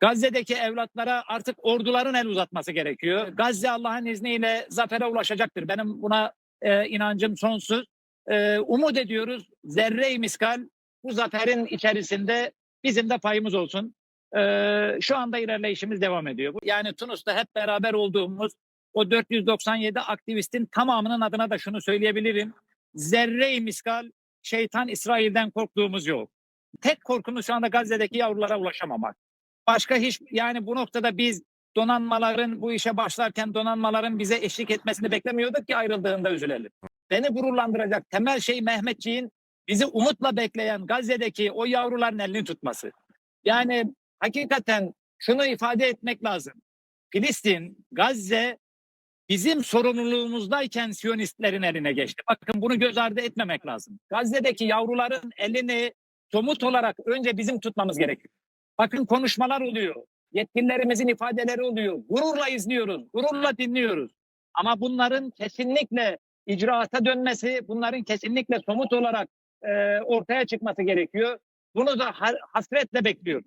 Gazze'deki evlatlara artık orduların el uzatması gerekiyor. Gazze Allah'ın izniyle zafere ulaşacaktır. Benim buna e, inancım sonsuz. E, umut ediyoruz zerre-i miskal bu zaferin içerisinde bizim de payımız olsun. E, şu anda ilerleyişimiz devam ediyor. Yani Tunus'ta hep beraber olduğumuz o 497 aktivistin tamamının adına da şunu söyleyebilirim. Zerre-i miskal şeytan İsrail'den korktuğumuz yok. Tek korkumuz şu anda Gazze'deki yavrulara ulaşamamak. Başka hiç yani bu noktada biz donanmaların bu işe başlarken donanmaların bize eşlik etmesini beklemiyorduk ki ayrıldığında üzülelim. Beni gururlandıracak temel şey Mehmetçiğin bizi umutla bekleyen Gazze'deki o yavruların elini tutması. Yani hakikaten şunu ifade etmek lazım. Filistin, Gazze bizim sorumluluğumuzdayken Siyonistlerin eline geçti. Bakın bunu göz ardı etmemek lazım. Gazze'deki yavruların elini somut olarak önce bizim tutmamız gerekiyor. Bakın konuşmalar oluyor. Yetkililerimizin ifadeleri oluyor. Gururla izliyoruz, gururla dinliyoruz. Ama bunların kesinlikle icraata dönmesi, bunların kesinlikle somut olarak e, ortaya çıkması gerekiyor. Bunu da ha- hasretle bekliyorum.